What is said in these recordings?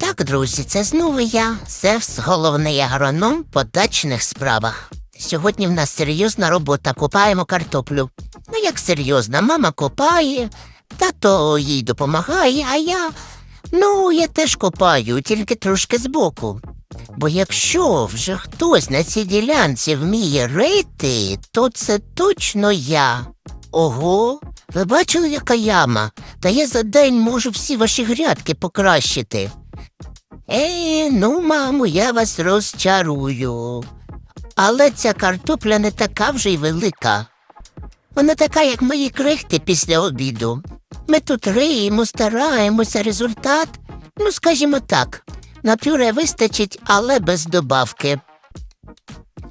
Так, друзі, це знову я, Севс, головний агроном по дачних справах. Сьогодні в нас серйозна робота, копаємо картоплю. Ну як серйозна, мама копає, тато їй допомагає, а я. Ну, я теж копаю, тільки трошки збоку. Бо якщо вже хтось на цій ділянці вміє рити, то це точно я. Ого, ви бачили, яка яма? Та я за день можу всі ваші грядки покращити. Е, ну, мамо, я вас розчарую. Але ця картопля не така вже й велика. Вона така, як мої крихти після обіду. Ми тут риємо, стараємося, результат. Ну, скажімо так, на пюре вистачить, але без добавки.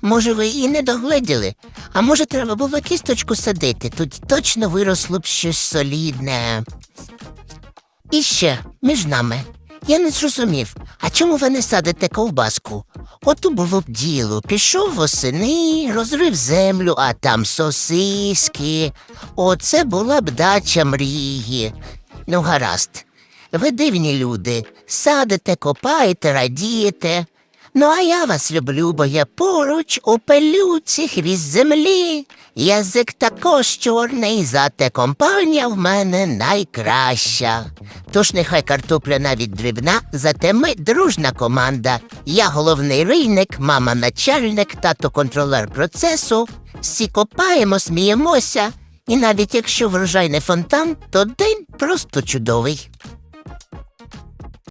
Може, ви і не догледіли, а може, треба було кісточку садити, тут точно виросло б щось солідне. І ще, між нами, я не зрозумів, а чому ви не садите ковбаску? Ото було б діло. Пішов восени, розрив землю, а там сосиски. Оце була б дача мрії. Ну, гаразд. Ви дивні люди, садите, копаєте, радієте. Ну, а я вас люблю, бо я поруч у пилюці хвіст землі. Язик також чорний, зате компанія в мене найкраща. Тож нехай картопля навіть дрібна, зате ми дружна команда. Я головний рийник, мама начальник, тато контролер процесу. Всі копаємо, сміємося. І навіть якщо врожай не фонтан, то день просто чудовий.